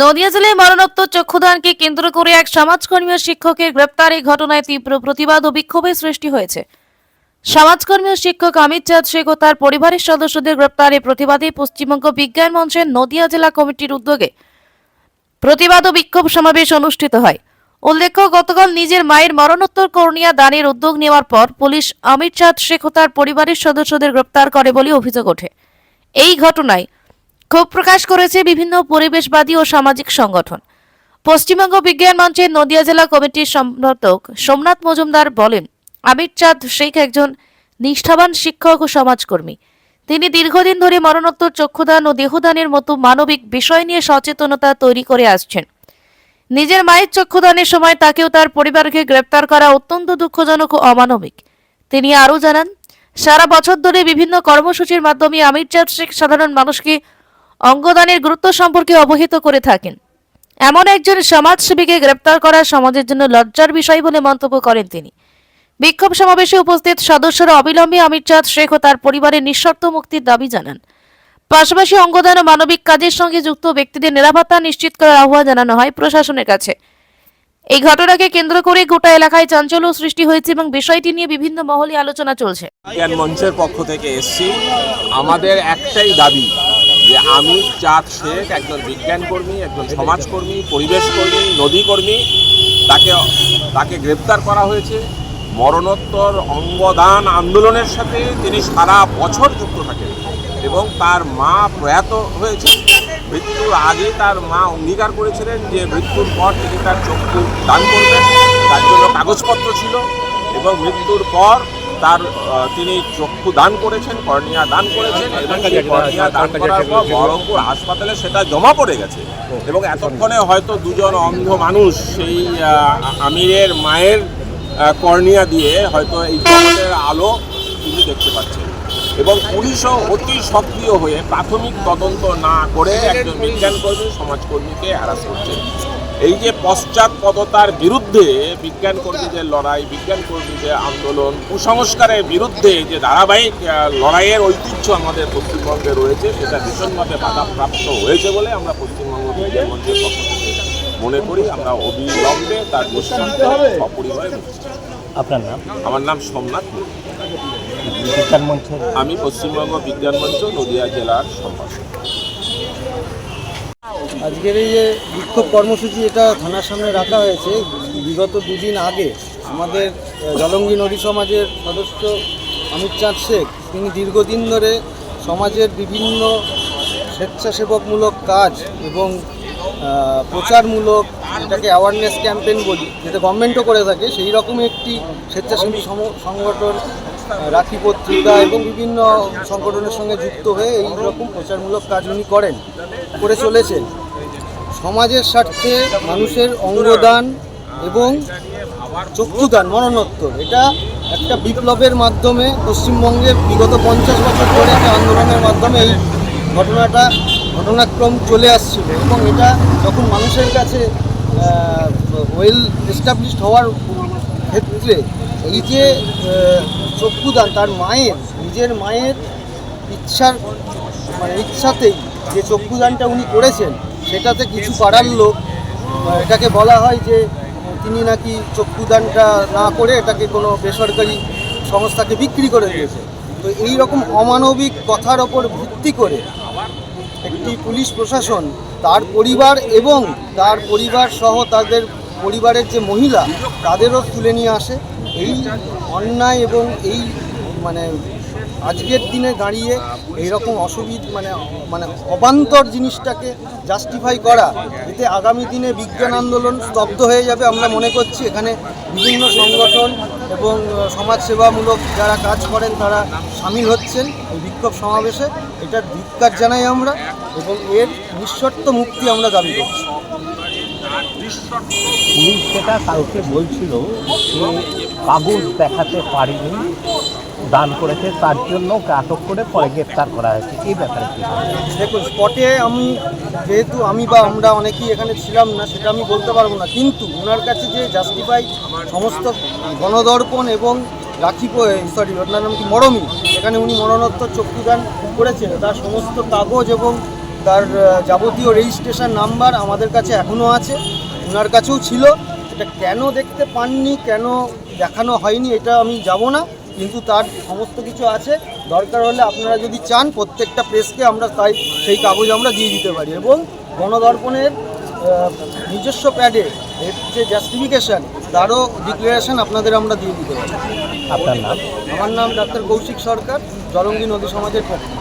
নদিয়া জেলায় মরণোত্তর চক্ষুদানকে কেন্দ্র করে এক সমাজকর্মী শিক্ষকের গ্রেপ্তার এই ঘটনায় তীব্র প্রতিবাদ ও বিক্ষোভের সৃষ্টি হয়েছে। সমাজকর্মী ও শিক্ষক অমিত চাঁদ শেখ ও তার পরিবারের সদস্যদের গ্রেপ্তারে প্রতিবাদে পশ্চিমবঙ্গ বিজ্ঞান মঞ্চের নদিয়া জেলা কমিটির উদ্যোগে প্রতিবাদ ও বিক্ষোভ সমাবেশ অনুষ্ঠিত হয়। উল্লেখ্য, গতকাল নিজের মায়ের মরণোত্তর কর্নিয়া দানের উদ্যোগ নেওয়ার পর পুলিশ অমিত চাঁদ শেখ ও তার পরিবারের সদস্যদের গ্রেপ্তার করে বলে অভিযোগ ওঠে। এই ঘটনায় ক্ষোভ প্রকাশ করেছে বিভিন্ন পরিবেশবাদী ও সামাজিক সংগঠন। পশ্চিমবঙ্গ বিজ্ঞান মঞ্চের নদিয়া জেলা কমিটির সম্পাদক সোমনাথ মজুমদার বলেন, আমির চাঁদ শেখ একজন নিষ্ঠাবান শিক্ষক ও সমাজকর্মী। তিনি দীর্ঘদিন ধরে মরণোত্তর চক্ষুদান ও দেহদানের মতো মানবিক বিষয় নিয়ে সচেতনতা তৈরি করে আসছেন। নিজের মায়ের চক্ষুদানের সময় তাকেও তার পরিবারকে গ্রেপ্তার করা অত্যন্ত দুঃখজনক ও অমানবিক। তিনি আরও জানান, সারা বছর ধরে বিভিন্ন কর্মসূচির মাধ্যমে আমির চাঁদ শেখ সাধারণ মানুষকে অঙ্গদানের গুরুত্ব সম্পর্কে অবহিত করে থাকেন। এমন একজন সমাজসেবীকে গ্রেপ্তার করা সমাজের জন্য লজ্জার বিষয় বলে মন্তব্য করেন তিনি। বিক্ষোভ সমাবেশে উপস্থিত সদস্যরা অবিলম্বে আমির চাঁদ শেখ ও তার পরিবারের নিঃশর্ত মুক্তির দাবি জানান। পাশাপাশি অঙ্গদান ও মানবিক কাজের সঙ্গে যুক্ত ব্যক্তিদের নিরাপত্তা নিশ্চিত করার আহ্বান জানানো হয় প্রশাসনের কাছে। এই ঘটনাকে কেন্দ্র করে গোটা এলাকায় চাঞ্চল্য সৃষ্টি হয়েছে এবং বিষয়টি নিয়ে বিভিন্ন মহলে আলোচনা চলছে। মঞ্চের পক্ষ থেকে এসছি। আমাদের একটাই দাবি আমি, চাঁদ, শেখ, একজন বিজ্ঞান কর্মী একজন সমাজকর্মী পরিবেশ কর্মী নদী কর্মী তাকে তাকে গ্রেপ্তার করা হয়েছে। মরণোত্তর অঙ্গদান আন্দোলনের সাথে তিনি সারা বছর যুক্ত থাকেন এবং তার মা প্রয়াত হয়েছে। মৃত্যুর আগে তার মা অঙ্গীকার করেছিলেন যে মৃত্যুর পর তিনি তার চক্ষু দান করবেন। তার জন্য কাগজপত্র ছিল এবং মৃত্যুর পর তার তিনি চক্ষু দান করেছেন কর্নিয়া দান করেছেন এবং সেই কর্নিয়া দান করার পর বহরমপুর হাসপাতালে সেটা জমা পড়ে গেছে। এবং এতক্ষণে হয়তো দুজন অন্ধ মানুষ সেই আমিরের মায়ের কর্নিয়া দিয়ে হয়তো এই জগতের আলো তিনি দেখতে পাচ্ছেন। এবং পুলিশও অতি সক্রিয় হয়ে প্রাথমিক তদন্ত না করে একজন বিজ্ঞান কর্মী সমাজকর্মীকে হ্যারাস করছে। এই যে পশ্চাৎপদতার বিরুদ্ধে বিজ্ঞান কর্মীদের লড়াই বিজ্ঞান কর্মীদের আন্দোলন কুসংস্কারের বিরুদ্ধে যে ধারাবাহিক লড়াইয়ের ঐতিহ্য আমাদের পশ্চিমবঙ্গে রয়েছে সেটা ভীষণভাবে বাধাপ্রাপ্ত হয়েছে বলে আমরা পশ্চিমবঙ্গ বিজ্ঞান মঞ্চের পক্ষ থেকে মনে করি। আমরা অবিলম্বে তার নিঃশব্দ সপরিবারে আপনার নাম? আমার নাম সোমনাথ। বিজ্ঞান মঞ্চের? আমি পশ্চিমবঙ্গ বিজ্ঞান মঞ্চ নদিয়া জেলার সম্পাদক। আজকের এই যে বিক্ষোভ কর্মসূচি এটা থানার সামনে রাখা হয়েছে, বিগত দুদিন আগে আমাদের জলঙ্গি নদী সমাজের সদস্য অমিত চাঁদ শেখ, তিনি দীর্ঘদিন ধরে সমাজের বিভিন্ন স্বেচ্ছাসেবকমূলক কাজ এবং প্রচারমূলক এটাকে অ্যাওয়ারনেস ক্যাম্পেইন বলি, যেটা গভর্নমেন্টও করে থাকে, সেই রকমই একটি স্বেচ্ছাসেবী সংগঠন রাখি পত্রিকা এবং বিভিন্ন সংগঠনের সঙ্গে যুক্ত হয়ে এই রকম প্রচারমূলক কাজ উনি করেন, করে চলেছেন। সমাজের স্বার্থে মানুষের অঙ্গদান এবং চক্ষুদান, মরণোত্তর। এটা একটা বিপ্লবের মাধ্যমে পশ্চিমবঙ্গে বিগত পঞ্চাশ বছর ধরে একটা আন্দোলনের মাধ্যমে এই ঘটনাটা, ঘটনাক্রম চলে আসছিল এবং এটা যখন মানুষের কাছে ওয়েল এস্টাবলিশড হওয়ার ক্ষেত্রে এই যে চক্ষুদান তার মায়ের, নিজের মায়ের ইচ্ছার মানে ইচ্ছাতেই যে চক্ষুদানটা উনি করেছেন সেটাতে কিছু পাড়ার লোক, এটাকে বলা হয় যে তিনি নাকি চক্ষুদানটা না করে এটাকে কোনো বেসরকারি সংস্থাকে বিক্রি করে দিয়েছে। তো এই রকম অমানবিক কথার ওপর ভিত্তি করে একটি পুলিশ প্রশাসন, তার পরিবার এবং তার পরিবার সহ তাদের পরিবারের যে মহিলা, তাদেরও তুলে নিয়ে আসে। এই অন্যায় এবং এই মানে আজকের দিনে দাঁড়িয়ে এই রকম অসুবিধা মানে মানে অবান্তর জিনিসটাকে জাস্টিফাই করা, এতে আগামী দিনে বিজ্ঞান আন্দোলন স্তব্ধ হয়ে যাবে আমরা মনে করছি। এখানে বিভিন্ন সংগঠন এবং সমাজসেবামূলক যারা কাজ করেন তারা সামিল হচ্ছেন এই বিক্ষোভ সমাবেশে। এটার ধিক্কার জানাই আমরা এবং এর নিঃশর্ত মুক্তি আমরা দাবি করছি। পুলিশ সেটা কালকে বলছিল কাগজ দেখাতে পারিনি। দান করেছে, তার জন্য ওকে আটক করে পরে গ্রেফতার করা হয়েছে। এই ব্যাপারে কি দেখুন স্পটে আমি যেহেতু আমি বা আমরা অনেকেই এখানে ছিলাম না, সেটা আমি বলতে পারব না। কিন্তু ওনার কাছে যে জাস্টিফাই সমস্ত গণদর্পণ এবং রাখি সরি ওনার নাম কি? মরমি। এখানে উনি মরণোত্তর চক্ষুদান করেছেন। তার সমস্ত কাগজ এবং তার যাবতীয় রেজিস্ট্রেশন নাম্বার আমাদের কাছে এখনও আছে। ওনার কাছেও ছিল। এটা কেন দেখতে পাননি, কেন দেখানো হয়নি, এটা আমি যাব না। কিন্তু তার সমস্ত কিছু আছে। দরকার হলে আপনারা যদি চান প্রত্যেকটা প্রেসকে আমরা তাই সেই কাগজ আমরা দিয়ে দিতে পারি এবং গণদর্পণের নিজস্ব প্যাডে এর যে জাস্টিফিকেশান তারও ডিক্লারেশন আপনাদের আমরা দিয়ে দিতে পারি। আপনার নাম? আমার নাম ডাক্তার কৌশিক সরকার জলঙ্গি নদী সমাজের পক্ষে।